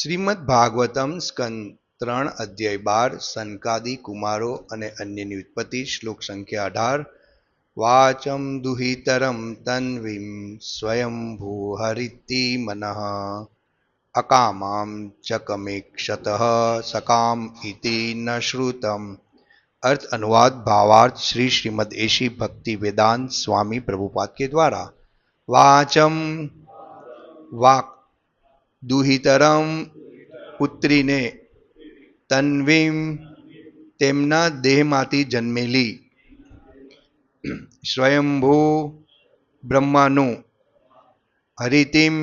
શ્રીમદ ભાગવતમ સ્કંદ ત્રણ અધ્યાય બાર સનકાદી કુમારો અને અન્યની ઉત્પત્તિ, શ્લોક સંખ્યા અઢાર. વાચમ દુહિતરમ તન્વીમ સ્વયંભૂ હરિતિ મનઃ અકામામ ચકમેક્ષત સકામ ઇતિ ન શ્રુતમ. અર્થ અનુવાદ ભાવાર્થ શ્રી શ્રીમદ એશી ભક્તિ વેદાંત સ્વામી પ્રભુપાદ દ્વારા. વાચમ વાક દુહિતરમ પુત્રીને તન્વીમ તેમના દેહમાંથી જન્મેલી સ્વયંભૂ બ્રહ્માનું હરિતિમ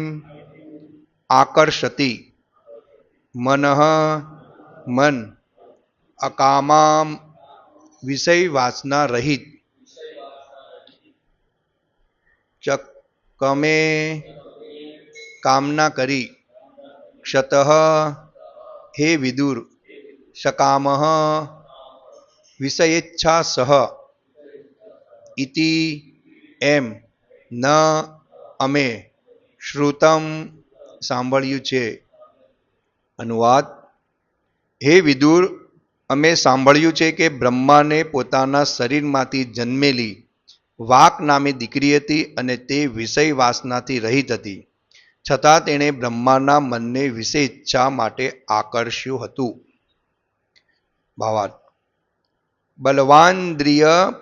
આકર્ષતી મનઃ મન અકામામ વિષય વાસના રહિત ચકમે કામના કરી ક્ષત હે વિદુર સકામ વિષયેચ્છા સહ ઇતિ એમ ન અમે શ્રુતમ સાંભળ્યું છે અનુવાદ હે વિદુર અમે સાંભળ્યું છે કે બ્રહ્માને પોતાના શરીરમાંથી જન્મેલી વાક નામે દીકરી હતી અને તે વિષય વાસનાથી રહિત હતી। છતાં તેણે બ્રહ્માના મનને વિશે ઈચ્છા માટે આકર્ષ્યું હતું. ભાવાર્થ બલવાન્દ્રિય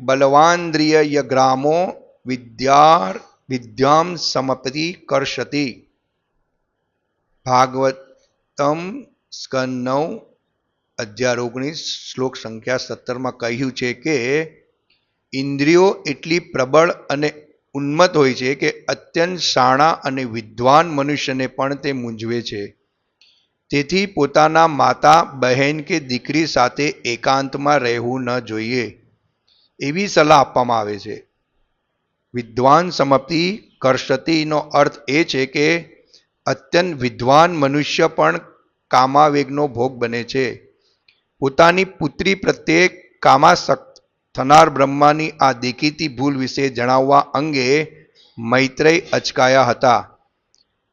બલવાન્દ્રિય યગ્રામો વિદ્યાર, વિદ્યામ સમપતિ કરશતિ ભાગવતમ સ્કન નવ અધ્યાય ઓગણીસ, શ્લોક સંખ્યા સત્તરમાં કહ્યું છે કે, ઇન્દ્રિયો એટલી પ્રબળ અને ઉન્મત હોય છે કે અત્યંત શાણા અને વિદ્વાન મનુષ્યને પણ તે મૂંઝવે છે. તેથી પોતાના માતા, બહેન કે દીકરી સાથે એકાંતમાં રહેવું ન જોઈએ એવી સલાહ આપવામાં આવે છે. વિદ્વાન સમાપ્તિ કર્ષતિનો અર્થ એ છે કે અત્યંત વિદ્વાન મનુષ્ય પણ કામાવેગનો ભોગ બને છે. પોતાની પુત્રી પ્રત્યે કામાસક્ત થનાર બ્રહ્માની આ દેખીતી ભૂલ વિશે જણાવવા અંગે મૈત્રેય અચકાયા હતા.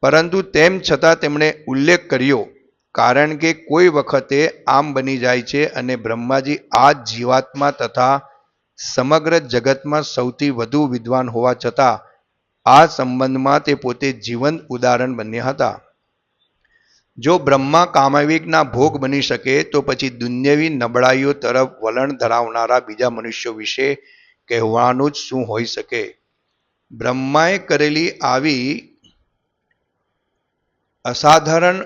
પરંતુ તેમ છતાં તેમણે ઉલ્લેખ કર્યો, કારણ કે કોઈ વખતે આમ બની જાય છે અને બ્રહ્માજી આ જીવાત્મા તથા સમગ્ર જગતમાં સૌથી વધુ વિદ્વાન હોવા છતાં આ સંબંધમાં તે પોતે જીવંત ઉદાહરણ બન્યા હતા. જો બ્રહ્મા કામવિકના ભોગ બની શકે, તો પછી દુન્યવી નબળાઈઓ તરફ વલણ ધરાવનારા બીજા મનુષ્યો વિશે કહેવાનું જ શું હોઈ શકે? બ્રહ્માએ કરેલી આવી અસાધારણ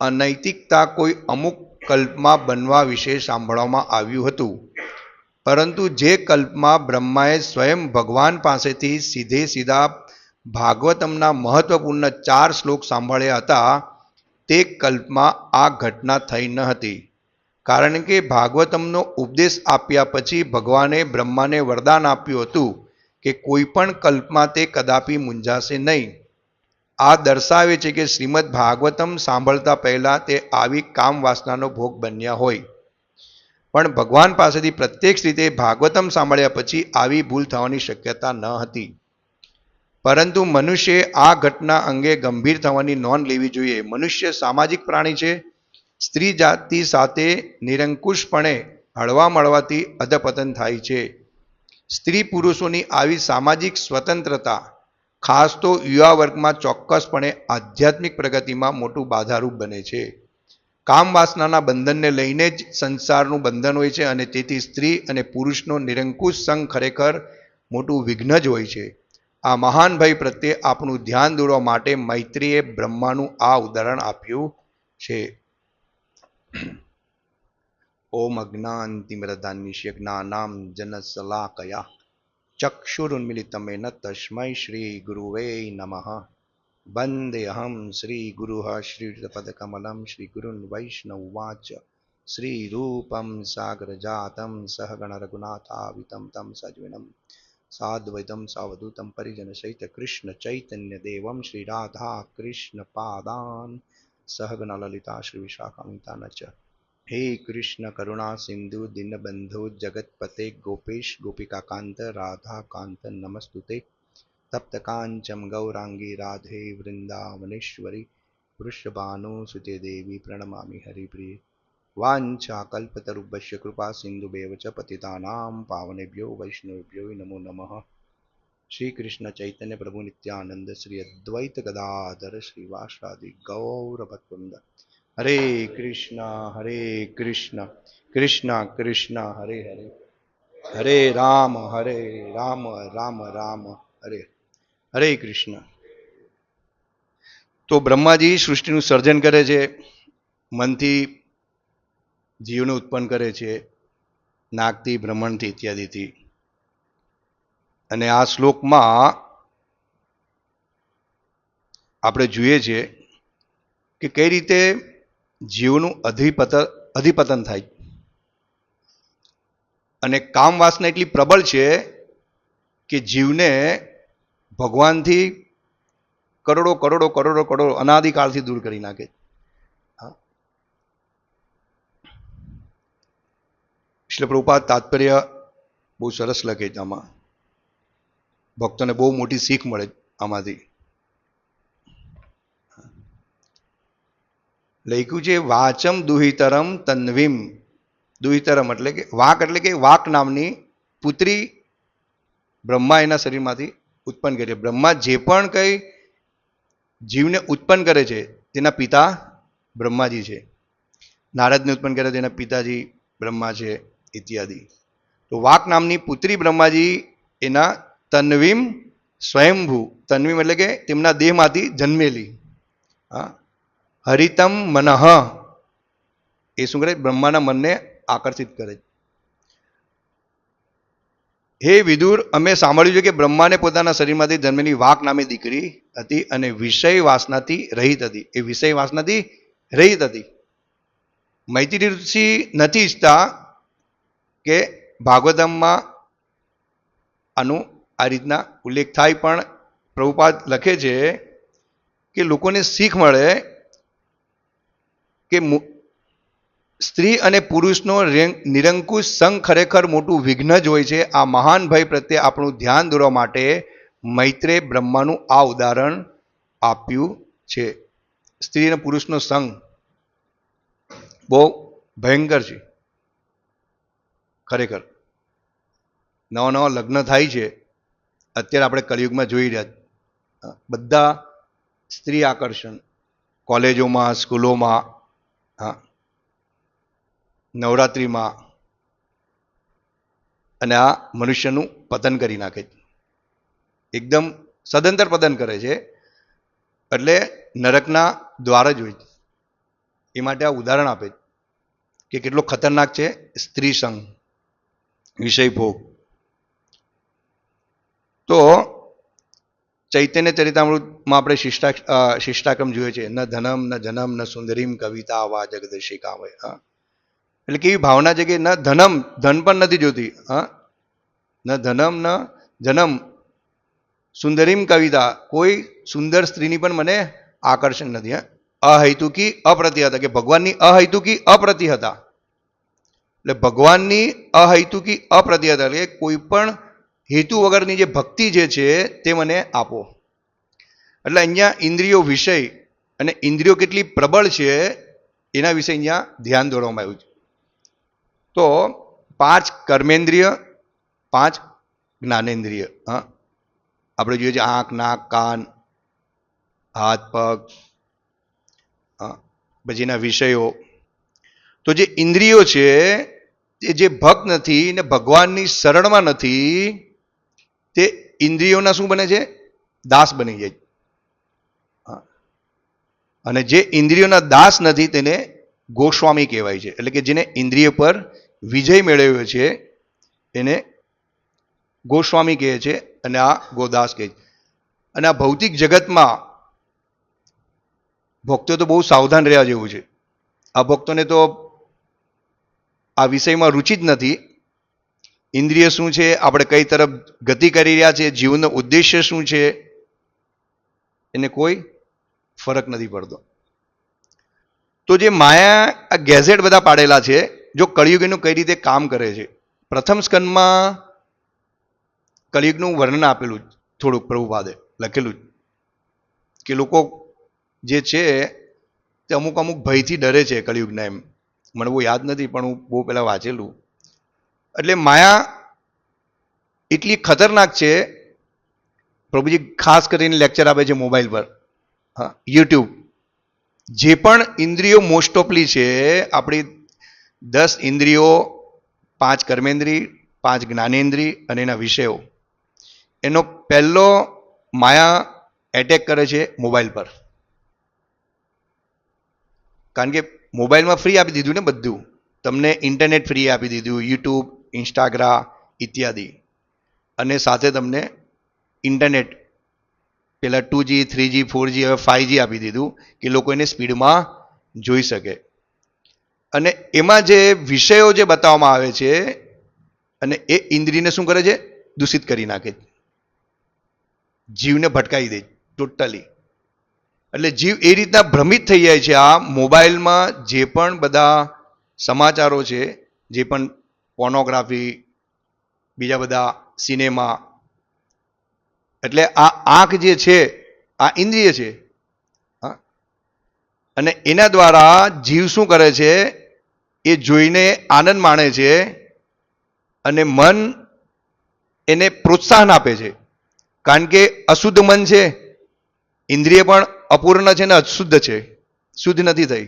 અનૈતિકતા કોઈ અમુક કલ્પમાં બનવા વિશે સાંભળવામાં આવ્યું હતું. પરંતુ જે કલ્પમાં બ્રહ્માએ સ્વયં ભગવાન પાસેથી સીધે સીધા ભાગવતમના મહત્વપૂર્ણ ચાર શ્લોક સાંભળ્યા હતા તે કલ્પમાં આ ઘટના થઈ ન હતી. કારણ કે ભાગવતમનો ઉપદેશ આપ્યા પછી ભગવાને બ્રહ્માને વરદાન આપ્યું હતું કે કોઈ પણ કલ્પમાં તે કદાપી મૂંઝાશે નહીં. આ દર્શાવે છે કે શ્રીમદ ભાગવતમ સાંભળતા પહેલાં તે આવી કામ વાસનાનો ભોગ બન્યા હોય. પણ ભગવાન પાસેથી પ્રત્યક્ષ રીતે ભાગવતમ સાંભળ્યા પછી આવી ભૂલ થવાની શક્યતા ન હતી. પરંતુ મનુષ્ય આ ઘટના અંગે ગંભીર થવાની નોંધ લેવી જોઈએ. મનુષ્ય સામાજિક પ્રાણી છે. સ્ત્રી જાતિ સાથે નિરંકુશપણે હળવા મળવાથી અધપતન થાય છે. સ્ત્રી પુરુષોની આવી સામાજિક સ્વતંત્રતા, ખાસ તો યુવા વર્ગમાં ચોક્કસપણે આધ્યાત્મિક પ્રગતિમાં મોટું બાધારૂપ બને છે. કામ વાસનાના બંધનને લઈને જ સંસારનું બંધન હોય છે અને તેથી સ્ત્રી અને પુરુષનો નિરંકુશ સંઘ ખરેખર મોટું વિઘ્ન જ હોય છે. આ મહાન ભાઈ પ્રત્યે આપણું ધ્યાન દોરવા માટે મૈત્રીએ બ્રહ્માનું આ ઉદાહરણ આપ્યું છે. ઓમ અજ્ઞાનતિમ્રદાનિશ્ય જ્ઞાનામ જનસલાકયા. ચક્ષુરુન્મિલિતમેન તસ્મૈ શ્રી ગુરુવે નમઃ. વંદેહમ શ્રી ગુરુ શ્રીપદકમલમ શ્રી ગુરુન વૈષ્ણવવાચ. શ્રી સાગરજાતમ સાગર જાતમ સહગણ રઘુનાથાવિતમ તમ સજ્વિનમ સાદ્વૈતમ સાવધૂતમ પરિજન સહિત કૃષ્ણ ચૈતન્ય દેવમ શ્રી રાધા કૃષ્ણ પાદાન સહગના લલિતા શ્રી વિશાખામિતાન ચ હે કૃષ્ણ કરુણા સિંધુ દિનબંધુ જગતપતે ગોપેશ ગોપિકાકાંત રાધાકાંત નમસ્તુતે તપ્ત કાંચમ ગૌરાંગી રાધે વૃંદાવનેશ્વરી વૃષભાનુ સુતે દેવી પ્રણમામી હરિપ્રિય વાંછાકલ્પતરુભ્ય કૃપા સિંધુભેવ पतितानां पावनेभ्यो वैष्णवेभ्यो नमो નમો નમઃ શ્રી કૃષ્ણ ચૈતન્ય પ્રભુ નિત્યાનંદ શ્રી અદ્વૈત ગદાધર શ્રીવાસાદિ ગૌર हरे હરે કૃષ્ણ राम હરે રામ રામ રામ હરે હરે કૃષ્ણ તો બ્રહ્માજી સૃષ્ટિનું સર્જન કરે છે, મનથી જીવને ઉત્પન્ન કરે છે, નાગથી ભ્રમણથી ઇત્યાદિથી. અને આ શ્લોકમાં આપણે જોઈએ છીએ કે કઈ રીતે જીવનું અધિપતન અધિપતન થાય. અને કામ વાસના એટલી પ્રબળ છે કે જીવને ભગવાનથી કરોડો કરોડો કરોડો કરોડો અનાદિકાળથી દૂર કરી નાખે. હા એટલે પ્રભુપાદ તાત્પર્ય બહુ સરસ લખે છે આમાં. ભક્તોને બહુ મોટી શીખ મળે આમાંથી. લખ્યું છે, વાચમ દુહિતરમ તન્વીમ. દુહિતરમ એટલે કે વાક એટલે કે વાક નામની પુત્રી બ્રહ્મા એના શરીરમાંથી ઉત્પન્ન કરે છે. બ્રહ્મા જે પણ કંઈ જીવને ઉત્પન્ન કરે છે, તેના પિતા બ્રહ્માજી છે. નારદને ઉત્પન્ન કરે તેના પિતાજી બ્રહ્મા છે. ઇત્યાદિ. તો વાક નામની પુત્રી બ્રહ્માજી એના તન્વીમ સ્વયંભૂ. તન્વીમ એટલે કે તેમના દેહમાંથી જન્મેલી. હા. હરિતમ મનઃ. એ શું કરે? બ્રહ્માના મનને આકર્ષિત કરે. હે વિદુર, અમે સાંભળ્યું છે કે બ્રહ્માને પોતાના શરીરમાંથી જન્મેલી વાક નામે દીકરી હતી અને વિષય વાસનાથી રહિત હતી. એ વિષય વાસનાથી રહિત હતી. મૈત્રી ઋષિ નથી ઈચ્છતા કે ભાગવતમમાં આનું આ રીતના ઉલ્લેખ થાય પણ પ્રભુપાદ લખે છે કે લોકોને શીખ મળે કે સ્ત્રી અને પુરુષનો નિરંકુશ સંઘ ખરેખર મોટું વિઘ્ન જ હોય છે. આ મહાન ભય પ્રત્યે આપણું ધ્યાન દોરવા માટે મૈત્રે બ્રહ્માનું આ ઉદાહરણ આપ્યું છે. સ્ત્રી અને પુરુષનો સંઘ બહુ ભયંકર છે. ખરેખર. નવા નવા લગ્ન થાય છે. અત્યારે આપણે કલયુગમાં જોઈ રહ્યા બધા સ્ત્રી આકર્ષણ. કોલેજોમાં, સ્કૂલોમાં, હા, નવરાત્રિમાં. અને આ મનુષ્યનું પતન કરી નાખે છે. એકદમ સદંતર પતન કરે છે. એટલે નરકના દ્વાર જ હોય એ માટે આ ઉદાહરણ આપે કે કેટલો ખતરનાક છે સ્ત્રી સંગ વિષય ભોગ. તો ચૈતન્ય ચરિતામૃતમાં આપણે શિષ્ટા શિષ્ટાક્રમ જોઈએ છે. ન ધનમ, ન જનમ, ન સુંદરીમ, કવિતા, વા, જગદર્શિકા હોય હા. એટલે કેવી ભાવના છે કે ન ધનમ, ધન પણ નથી જોતી, હા. ન ધનમ, ન જનમ, સુંદરીમ, કવિતા, કોઈ સુંદર સ્ત્રીની પણ મને આકર્ષણ નથી અહૈતુકી અપ્રતિહતા, કે ભગવાનની અહૈતુકી અપ્રતિહતા. એટલે ભગવાનની અહૈતુકી અપ્રતિહતા એટલે કોઈ પણ હેતુ વગરની જે ભક્તિ જે છે તે મને આપો. એટલે અહીંયા ઇન્દ્રિયો વિષય અને ઇન્દ્રિયો કેટલી પ્રબળ છે એના વિશે અહીંયા ધ્યાન દોરવામાં આવ્યું છે. તો પાંચ કર્મેન્દ્રિય, પાંચ જ્ઞાનેન્દ્રિય, હા. આપણે જોઈએ છે આંખ, નાક, કાન, હાથ, પગ, હા. પછી એના વિષયો. તો જે ઇન્દ્રિયો છે જે ભક્ત નથી ને ભગવાનની શરણમાં નથી, તે ઇન્દ્રિયોના શું બને છે? દાસ બની જાય. અને જે ઇન્દ્રિયોના દાસ નથી તેને ગોસ્વામી કહેવાય છે. એટલે કે જેને ઇન્દ્રિય પર વિજય મેળવ્યો છે, એને ગોસ્વામી કહે છે અને આ ગોદાસ કહે છે. અને આ ભૌતિક જગતમાં ભક્તો તો બહુ સાવધાન રહ્યા જેવું છે. આ ભક્તોને તો આ વિષયમાં રુચિ જ નથી. ઇન્દ્રિય શું છે? આપણે કઈ તરફ ગતિ કરી રહ્યા છે? જીવનનો ઉદ્દેશ્ય શું છે? એને કોઈ ફરક નથી પડતો. તો જે માયા આ ગેઝેટ બધા પાડેલા છે, જો કળિયુગનું કઈ રીતે કામ કરે છે? પ્રથમ સ્કંદમાં કળિયુગનું વર્ણન આપેલું થોડુંક પ્રભુપાદે લખેલું કે લોકો જે છે તે અમુક અમુક ભયથી ડરે છે કળિયુગના એમ. મને બહુ યાદ નથી, પણ હું બહુ પહેલાં વાંચેલું. એટલે માયા એટલી ખતરનાક છે, પ્રભુજી ખાસ કરીને લેક્ચર આપે છે મોબાઈલ પર. હા યુટ્યુબ જે પણ ઇન્દ્રિયો મોસ્ટ ઓફલી છે, આપણી દસ ઇન્દ્રિયો, પાંચ કર્મેન્દ્રિય, પાંચ જ્ઞાનેન્દ્રી અને એના વિષયો. એનો પહેલો માયા એટેક કરે છે મોબાઈલ પર. કારણ કે મોબાઈલમાં ફ્રી આપી દીધું ને બધું. તમને ઇન્ટરનેટ ફ્રી આપી દીધું યુટ્યુબ ઇન્સ્ટાગ્રામ ઇત્યાદિ. અને સાથે તમને ઇન્ટરનેટ પેલા two G three G four G હવે ફાઇવ જી આપી દીધું કે લોકો એને સ્પીડમાં જોઈ શકે. અને એમાં જે વિષયો જે બતાવવામાં આવે છે, અને એ ઇન્દ્રિયને શું કરે છે? દૂષિત કરી નાખે જીવને ભટકાઈ દે ટોટલી એટલે જીવ એ રીતના ભ્રમિત થઈ જાય છે. આ મોબાઈલમાં જે પણ બધા સમાચારો છે, જે પણ પોર્નોગ્રાફી બીજા બધા સિનેમા એટલે આ આંખ જે છે, આ ઇન્દ્રિય છે. અને એના દ્વારા જીવ શું કરે છે? એ જોઈને આનંદ માણે છે અને મન એને પ્રોત્સાહન આપે છે. કારણ કે અશુદ્ધ મન છે, ઇન્દ્રિય પણ અપૂર્ણ છે ને અશુદ્ધ છે. શુદ્ધ નથી થઈ.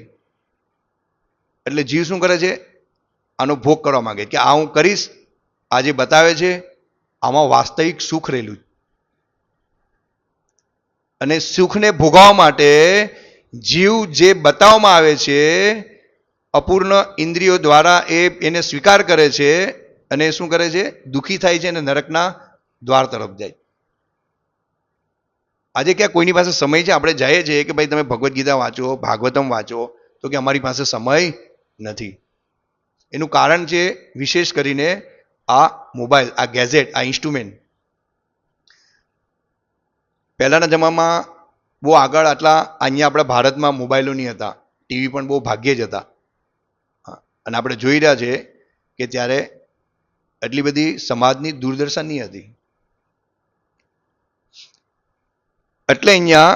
એટલે જીવ શું કરે છે? આનો ભોગ કરવા માંગે કે આ હું કરીશ, આ જે બતાવે છે, આમાં વાસ્તવિક સુખ રહેલું અને સુખને ભોગવવા માટે જીવ જે બતાવવામાં આવે છે, અપૂર્ણ ઇન્દ્રિયો દ્વારા એ એને સ્વીકાર કરે છે અને શું કરે છે? દુઃખી થાય છે અને નરકના દ્વાર તરફ જાય આજે ક્યાં કોઈની પાસે સમય છે? આપણે જઈએ છીએ કે ભાઈ તમે ભગવદ્ ગીતા વાંચો, ભાગવતમ વાંચો, તો કે અમારી પાસે સમય નથી. એનું કારણ છે વિશેષ કરીને આ મોબાઈલ, આ ગેઝેટ, આ ઇન્સ્ટ્રુમેન્ટ. પહેલાંના જમાનામાં બહુ આગળ આટલા અહીંયા આપણા ભારતમાં મોબાઈલો નહીં હતા. ટીવી પણ બહુ ભાગ્યે જ હતા. અને આપણે જોઈ રહ્યા છે કે ત્યારે એટલી બધી સમાજની દૂરદર્શન નહીં હતી. એટલે અહીંયા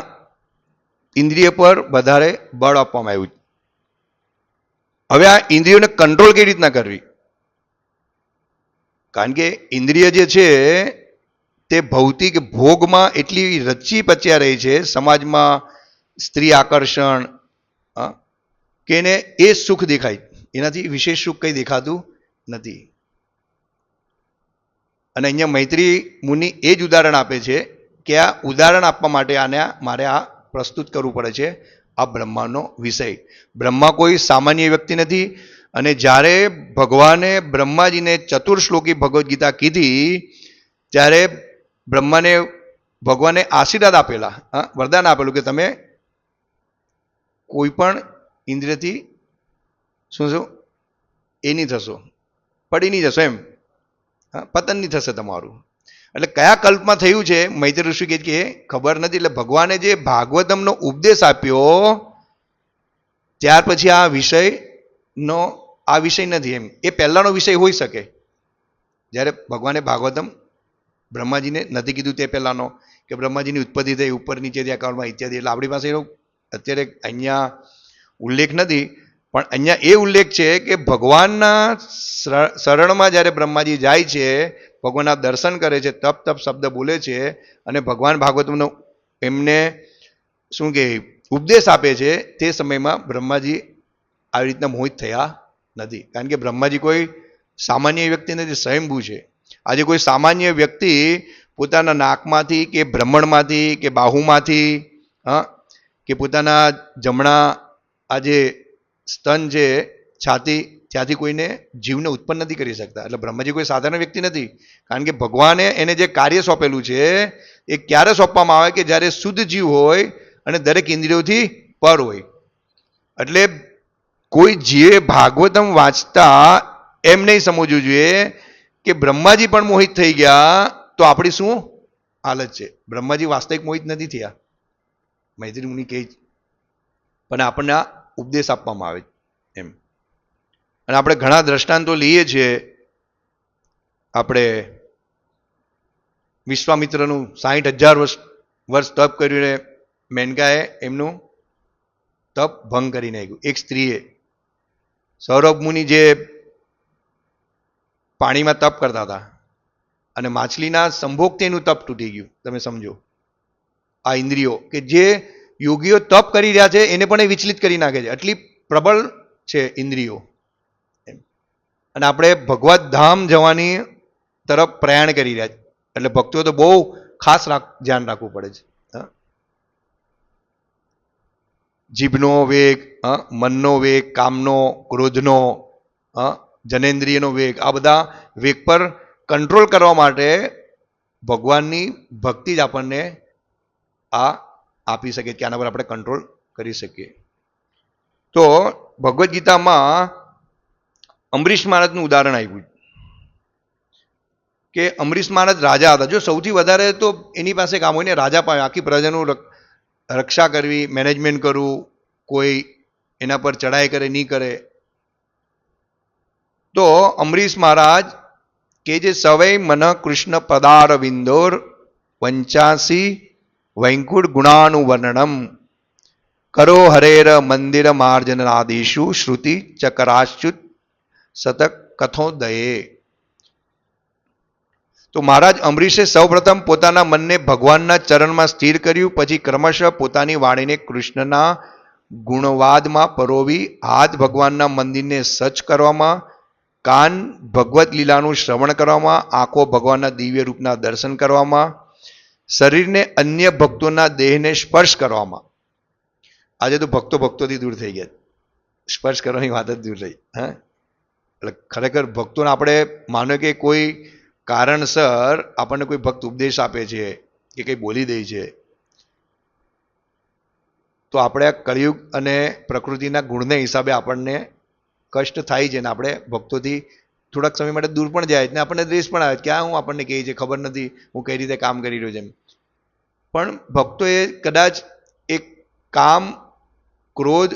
ઇન્દ્રિય પર વધારે બળ આપવામાં આવ્યું હવે આ ઇન્દ્રિયોને કંટ્રોલ કેવી રીતના કરવી? કારણ કે ઇન્દ્રિય જે છે, તે ભૌતિક ભોગમાં એટલી રચી પચ્યા રહી છે, સમાજમાં સ્ત્રી આકર્ષણ કે એને એ સુખ દેખાય. એનાથી વિશેષ સુખ કંઈ દેખાતું નથી. અને અહીંયા મૈત્રી મુનિ એ જ ઉદાહરણ આપે છે કે આ ઉદાહરણ આપવા માટે આને મારે આ પ્રસ્તુત કરવું પડે છે, આ બ્રહ્માનો વિષય. બ્રહ્મા કોઈ સામાન્ય વ્યક્તિ નથી અને જ્યારે ભગવાને બ્રહ્માજીને ચતુર શ્લોકી ભગવદ્ ગીતા કીધી, ત્યારે બ્રહ્માને ભગવાને આશીર્વાદ આપેલા, હા, વરદાન આપેલું કે તમે કોઈ પણ ઇન્દ્રિયથી શું શું એ નહીં થશો પડી નહીં જશો એમ. હા પતન નહીં થશે તમારું. એટલે કયા કલ્પમાં થયું છે? મૈત્ર ઋષિ કે કે, ખબર નથી. એટલે ભગવાને જે ભાગવતમનો ઉપદેશ આપ્યો, ત્યાર પછી આ વિષયનો, આ વિષય નથી એમ. એ પહેલાંનો વિષય હોઈ શકે. જ્યારે ભગવાને ભાગવતમ બ્રહ્માજીને નથી કીધું તે પહેલાંનો, કે બ્રહ્માજીની ઉત્પત્તિ થઈ ઉપર નીચે ત્યાં કાળમાં ઇત્યાદિ. એટલે આપણી પાસે એનો અત્યારે અહીંયા ઉલ્લેખ નથી, પણ અહીંયા એ ઉલ્લેખ છે કે ભગવાનના શર- શરણમાં જ્યારે બ્રહ્માજી જાય છે ભગવાનના દર્શન કરે છે, તપ તપ શબ્દ બોલે છે અને ભગવાન ભાગવતનો એમને શું કહે ઉપદેશ આપે છે, તે સમયમાં બ્રહ્માજી આવી રીતના મોહિત થયા નથી. કારણ કે બ્રહ્માજી કોઈ સામાન્ય વ્યક્તિ નથી, સ્વયંભૂ છે. આજે કોઈ સામાન્ય વ્યક્તિ પોતાના નાકમાંથી કે બ્રહ્મણમાંથી કે બાહુમાંથી, હા, કે પોતાના જમણા આ જે સ્તન છે, છાતી ત્યાંથી કોઈને જીવને ઉત્પન્ન નથી કરી શકતા. એટલે બ્રહ્માજી કોઈ સાધારણ વ્યક્તિ નથી. કારણ કે ભગવાને એને જે કાર્ય સોંપેલું છે, એ ક્યારે સોંપવામાં આવે કે જ્યારે શુદ્ધ જીવ હોય અને દરેક ઇન્દ્રિયોથી પર હોય. એટલે કોઈ જીવે ભાગવતમ વાંચતા એમ નહીં સમજવું જોઈએ કે બ્રહ્માજી પણ મોહિત થઈ ગયા તો આપણી શું હાલત છે? બ્રહ્માજી વાસ્તવિક મોહિત નથી થયા. મૈત્રી મુનિ કહે પણ આપણને આ ઉપદેશ આપવામાં આવે છે. અને આપણે ઘણા દ્રષ્ટાંતો લઈએ છીએ. આપણે વિશ્વામિત્રનું સાહીઠ હજાર વર્ષ વર્ષ તપ કરીને મેનકાએ એમનું તપ ભંગ કરી નાખ્યું. એક સ્ત્રીએ. સૌરભ મુનિ જે પાણીમાં તપ કરતા હતા અને માછલીના સંભોગથી એનું તપ તૂટી ગયું. તમે સમજો. આ ઇન્દ્રિયો કે જે યોગીઓ તપ કરી રહ્યા છે, એને પણ એ વિચલિત કરી નાખે છે. આટલી પ્રબળ છે ઇન્દ્રિયો. અને આપણે ભગવત ધામ જવાની તરફ પ્રયાણ કરી રહ્યા છે એટલે ભક્તો તો બહુ ખાસ ધ્યાન રાખવું પડે છે. જીભનો વેગ મનનો વેગ, કામનો, ક્રોધનો જનેન્દ્રિયનો વેગ, આ બધા વેગ પર કંટ્રોલ કરવા માટે ભગવાનની ભક્તિ જ આપણને આ આપી શકે કે આના પર આપણે કંટ્રોલ કરી શકીએ. તો ભગવદ્ ગીતામાં અમરીશ મહારાજનું ઉદાહરણ આવ્યું કે અમરીશ મહારાજ રાજા હતા. જો સૌથી વધારે તો એની પાસે કામ હોય ને રાજા પાસે આખી પ્રજાનું રક- રક્ષા કરવી મેનેજમેન્ટ કરવું, કોઈ એના પર ચડાઈ કરે, નહીં કરે. તો અમરીશ મહારાજ કે જે સવૈ મન કૃષ્ણ પદાર વિંદોર પંચાસી વૈકુંઠ ગુણાનુવર્ણનમ કરો હરેર મંદિર માર્જનાદિશુ શ્રુતિ ચકરાશ્ચુત શતક કથોદયે તો મહારાજ અમરીશે સૌપ્રથમ પોતાના મનને ભગવાનના ચરણમાં સ્થિર કર્યું પછી ક્રમશઃ પોતાની વાણીને કૃષ્ણના ગુણવાદમાં પરોવી હાથ ભગવાનના મંદિરને સચ કરવામાં કાન ભગવત લીલાનું શ્રવણ કરવામાં આંખો ભગવાનના દિવ્ય રૂપના દર્શન કરવામાં શરીરને અન્ય ભક્તોના દેહને સ્પર્શ કરવામાં આજે તો ભક્તો ભક્તોથી દૂર થઈ ગયા સ્પર્શ કરવાની વાત જ દૂર રહી હા એટલે ખરેખર ભક્તોને આપણે માનો કે કોઈ કારણસર આપણને કોઈ ભક્ત ઉપદેશ આપે છે કે કંઈ બોલી દે છે, તો આપણે આ કળિયુગ અને પ્રકૃતિના ગુણને હિસાબે આપણને કષ્ટ થાય છે ને આપણે ભક્તોથી થોડાક સમય માટે દૂર પણ જાય ને આપણને દ્વેષ પણ આવે કે હું આપણને કહે છે, ખબર નથી, હું કઈ રીતે કામ કરી રહ્યો છે એમ. પણ ભક્તોએ કદાચ એક કામ, ક્રોધ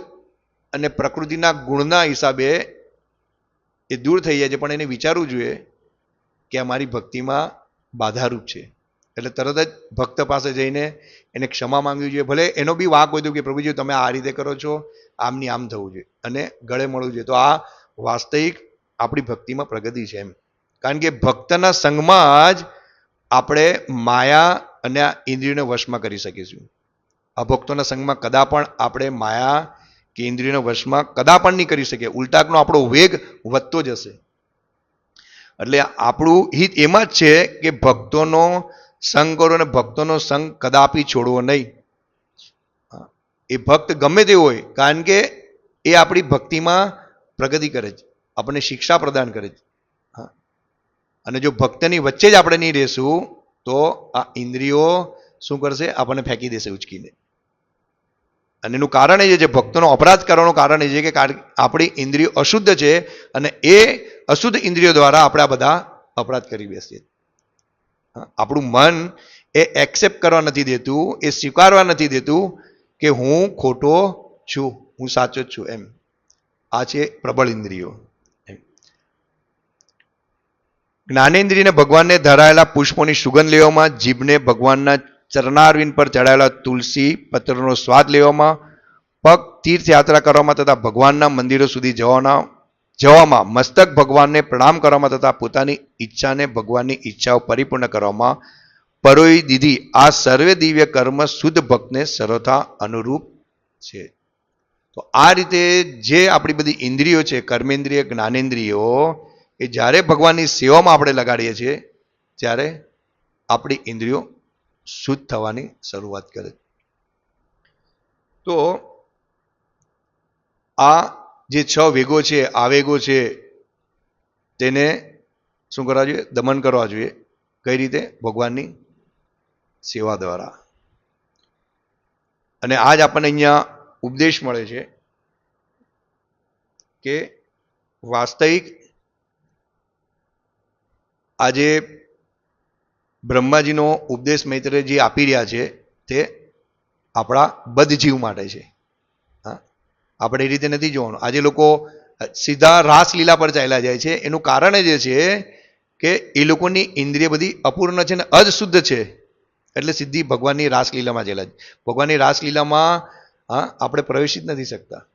અને પ્રકૃતિના ગુણના હિસાબે એ દૂર થઈ જાય છે, પણ એને વિચારવું જોઈએ કે આ મારી ભક્તિમાં બાધારૂપ છે. એટલે તરત જ ભક્ત પાસે જઈને એને ક્ષમા માંગવી જોઈએ. ભલે એનો બી વાંક હોય તો કે, પ્રભુજી, તમે આ રીતે કરો છો, આમની આમ થવું જોઈએ. અને ગળે મળવું જોઈએ. તો આ વાસ્તવિક આપણી ભક્તિમાં પ્રગતિ છે એમ. કારણ કે ભક્તના સંગમાં જ આપણે માયા અને આ ઇન્દ્રિયોને વશમાં કરી શકીશું. અભક્તોના સંગમાં કદા પણ આપણે માયા કે ઇન્દ્રિયનો વશમાં કદા પણ નહીં કરી શકે. ઉલટાકનો આપણો વેગ વધતો જશે. એટલે આપણું હિત એમાં જ છે કે ભક્તોનો સંગ કરો અને ભક્તોનો સંગ કદાપી છોડવો નહીં. એ ભક્ત ગમે તે હોય, કારણ કે એ આપણી ભક્તિમાં પ્રગતિ કરે છે. આપણને શિક્ષા પ્રદાન કરે છે. અને જો ભક્તની વચ્ચે જ આપણે નહીં રહેશું, તો આ ઇન્દ્રિયો શું કરશે? આપણને ફેંકી દેશે ઉચકીને. અને એનું કારણ એ છે ભક્તોનો અપરાધ કરવાનું કારણ એ છે કે આપણી ઇન્દ્રિયો અશુદ્ધ છે અને એ અશુદ્ધ ઇન્દ્રિયો દ્વારા આપણે આ બધા અપરાધ કરી બેસીએ. આપણું મન એ એક્સેપ્ટ કરવા નથી દેતું, એ સ્વીકારવા નથી દેતું કે હું ખોટો છું, હું સાચો જ છું એમ. આ છે પ્રબળ ઇન્દ્રિયો. જ્ઞાનેન્દ્રિયને ભગવાનને ધરાયેલા પુષ્પોની સુગંધ લેવામાં જીભને ભગવાનના ચરણારવિંદ પર ચડાયેલા તુલસી પત્રનો સ્વાદ લેવામાં, પગ તીર્થયાત્રા કરવામાં તથા ભગવાનના મંદિરો સુધી જવાના, જવામાં મસ્તક ભગવાનને પ્રણામ કરવામાં તથા પોતાની ઈચ્છાને ભગવાનની ઈચ્છાઓ પરિપૂર્ણ કરવામાં, પરોઈ દીધી. આ સર્વે દિવ્ય કર્મ શુદ્ધ ભક્તને સર્વથા અનુરૂપ છે. તો આ રીતે જે આપણી બધી ઇન્દ્રિયો છે, કર્મેન્દ્રિય, જ્ઞાનેન્દ્રિયો, એ જ્યારે ભગવાનની સેવામાં આપણે લગાડીએ છીએ, ત્યારે આપણી ઇન્દ્રિયો શુદ્ધ થવાની શરૂઆત કરે તો આ જે છ વેગો છે આવેગો છે, તેને શું કરવા જોઈએ? દમન કરવા જોઈએ. કઈ રીતે? ભગવાનની સેવા દ્વારા. અને આજ આપણને અહીંયા ઉપદેશ મળે છે કે વાસ્તવિક આજે બ્રહ્માજીનો ઉપદેશ મૈત્રજી આપી રહ્યા છે, તે આપણા બદજીવ માટે છે. હા? આપણે એ રીતે નથી જોવાનું. આજે લોકો સીધા રાસલીલા પર ચાલ્યા જાય છે. એનું કારણ જ છે કે એ લોકોની ઇન્દ્રિય બધી અપૂર્ણ છે ને અજશુદ્ધ છે. એટલે સીધી ભગવાનની રાસલીલામાં ચાલ્યા છે ભગવાનની રાસલીલામાં, હા, આપણે પ્રવેશી જ નથી શકતા.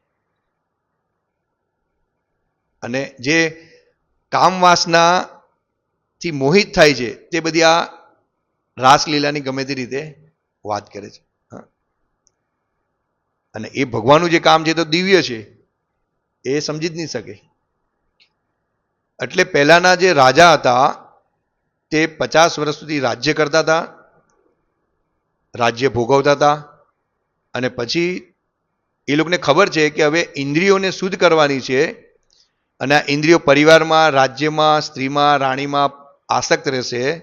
અને જે કામવાસના થી મોહિત થાય છે, તે બધી આ રાસલીલાની ગમે તે રીતે વાત કરે છે. અને એ ભગવાનનું જે કામ છે તો દિવ્ય છે, એ સમજી જ નહીં શકે. એટલે પહેલાના જે રાજા હતા, તે પચાસ વર્ષ સુધી રાજ્ય કરતા હતા, રાજ્ય ભોગવતા હતા, અને પછી એ લોકોને ખબર છે કે હવે ઇન્દ્રિયોને શુદ્ધ કરવાની છે, અને આ ઇન્દ્રિયો પરિવારમાં, રાજ્યમાં, સ્ત્રીમાં, રાણીમાં આસક્ત રહેશે,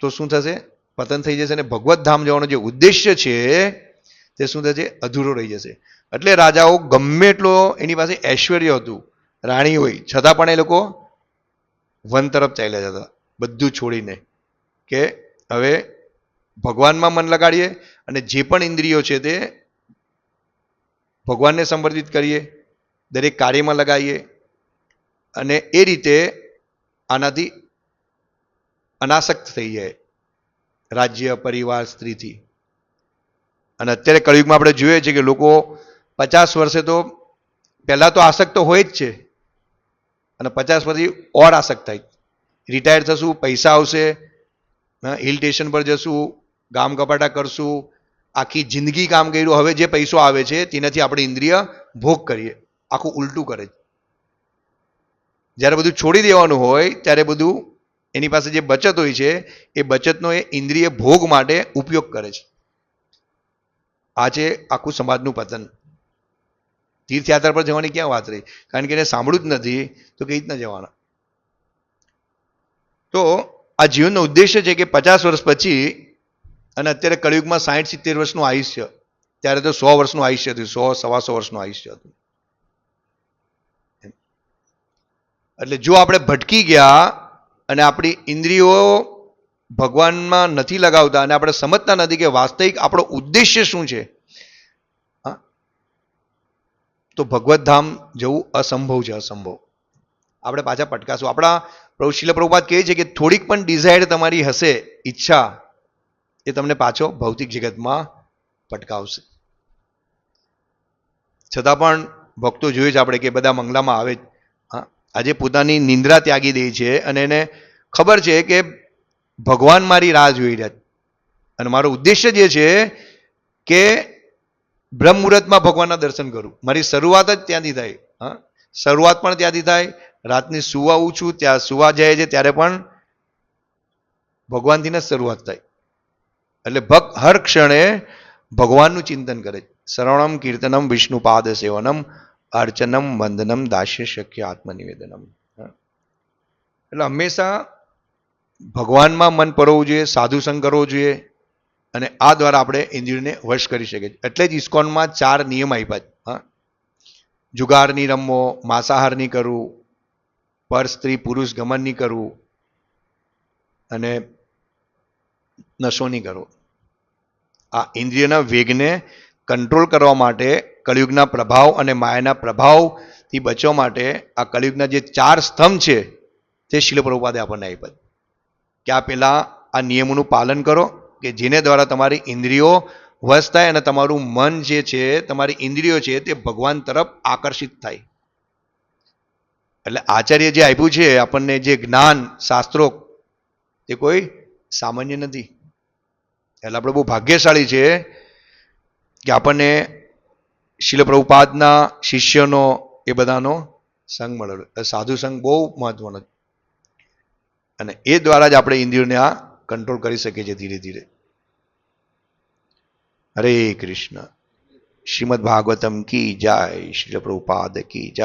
તો શું થશે? પતન થઈ જશે અને ભગવત ધામ જવાનો જે ઉદ્દેશ્ય છે, તે શું થશે? અધૂરો રહી જશે. એટલે રાજાઓ ગમે એટલો એની પાસે ઐશ્વર્ય હતું, રાણી હોય, છતાં પણ એ લોકો વન તરફ ચાલ્યા જતા, બધું છોડીને કે હવે ભગવાનમાં મન લગાડીએ અને જે પણ ઇન્દ્રિયો છે તે ભગવાનને સંબંધિત કરીએ, દરેક કાર્યમાં લગાવીએ અને એ રીતે આનાથી અનાસક્ત થઈ જાય. રાજ્ય, પરિવાર, સ્ત્રીથી. અને અત્યારે કળિયુગમાં આપણે જોઈએ છીએ કે લોકો પચાસ વર્ષે તો પહેલાં તો આસક્ત હોય જ છે. અને પચાસ પછી ઓર આસક્ત થાય. રિટાયર થશું, પૈસા આવશે હિલ સ્ટેશન પર જશું, ગામ કપાટા કરશું, આખી જિંદગી કામ કર્યું. હવે જે પૈસો આવે છે, તેનાથી આપણે ઇન્દ્રિય ભોગ કરીએ. આખું ઉલટું કરે જ્યારે બધું છોડી દેવાનું હોય, ત્યારે બધું એની પાસે જે બચત હોય છે, એ બચતનો એ ઇન્દ્રિય ભોગ માટે ઉપયોગ કરે છે. આ છે આખું સમાજનું પતન. તીર્થયાત્રા પર જવાની ક્યાં વાત રહી? કારણ કે એને સાંભળ્યું જ નથી, તો કઈ રીતના જવાના? તો આ જીવનનો ઉદ્દેશ્ય છે કે પચાસ વર્ષ પછી, અને અત્યારે કળિયુગમાં સાઠ સિત્તેર વર્ષનું આયુષ્ય, ત્યારે તો સો વર્ષનું આયુષ્ય હતું, સો, સવા સો વર્ષનું આયુષ્ય હતું. એટલે જો આપણે ભટકી ગયા અને આપણી ઇન્દ્રિયો ભગવાનમાં નથી લગાવતા અને આપણે સમજતા નથી કે વાસ્તવિક આપણો ઉદ્દેશ્ય શું છે. તો ભગવત ધામ જવું અસંભવ છે, અસંભવ. આપણે પાછા પટકાશું. આપણા પ્રભુ શિલ પ્રભુપાદ કહે છે કે થોડીક પણ ડિઝાયર તમારી હશે, ઈચ્છા, એ તમને પાછો ભૌતિક જગતમાં પટકાવશે. છતાં પણ ભક્તો જોઈએ છે આપણે કે બધા મંગલામાં આવે આજે પોતાની નિંદ્રા ત્યાગી દે છે અને એને ખબર છે કે ભગવાન મારી રાહ જોઈ રહ્યા અને મારો ઉદ્દેશ્ય જે છે કે બ્રહ્મ મુહૂર્તમાં ભગવાનના દર્શન કરું. મારી શરૂઆત જ ત્યાંથી થાય. હા? શરૂઆત પણ ત્યાંથી થાય. રાતની સુવા છું ત્યાં સુવા જાય છે, ત્યારે પણ ભગવાનથી જ શરૂઆત થાય. એટલે ભક્ત હર ક્ષણે ભગવાનનું ચિંતન કરે છે. શ્રવણમ કીર્તનમ વિષ્ણુપાદ સેવનમ અર્ચનમ, વંદનમ દાસ્ય શક્ય આત્મનિવેદનમ. એટલે હંમેશા ભગવાનમાં મન પરોવું જોઈએ સાધુ સંગ કરવો જોઈએ અને આ દ્વારા આપણે ઇન્દ્રિયને વશ કરી શકીએ એટલે જ ઇસ્કોનમાં ચાર નિયમ આપ્યા છે. હા. જુગારની રમવો માંસાહાર નહીં કરવું પર સ્ત્રી, પુરુષ ગમન નહીં કરવું અને નશો નહીં કરવો. આ ઇન્દ્રિયના વેગને કંટ્રોલ કરવા માટે કળિયુગના પ્રભાવ અને માયાના પ્રભાવથી બચવા માટે આ કળિયુગના જે ચાર સ્તંભ છે, તે શિલપ્રભુપાદે આપણને આપ્યા કે આ પહેલાં આ નિયમોનું પાલન કરો કે જેને દ્વારા તમારી ઇન્દ્રિયો વશ થાય અને તમારું મન જે છે, તમારી ઇન્દ્રિયો છે, તે ભગવાન તરફ આકર્ષિત થાય. એટલે આચાર્ય જે આપ્યું છે, આપણને જે જ્ઞાન, શાસ્ત્રો, તે કોઈ સામાન્ય નથી. એટલે આપણે બહુ ભાગ્યશાળી છે કે આપણને શિલ શિષ્યનો એ બધાનો સંગ મળેલો. સાધુ સંગ બહુ મહત્વનો અને એ દ્વારા જ આપણે ઇન્દ્રિયોને આ કંટ્રોલ કરી શકીએ છીએ ધીરે ધીરે. હરે કૃષ્ણ. શ્રીમદ ભાગવતમ કી જય શિલ પ્રભુપાદ કી જય.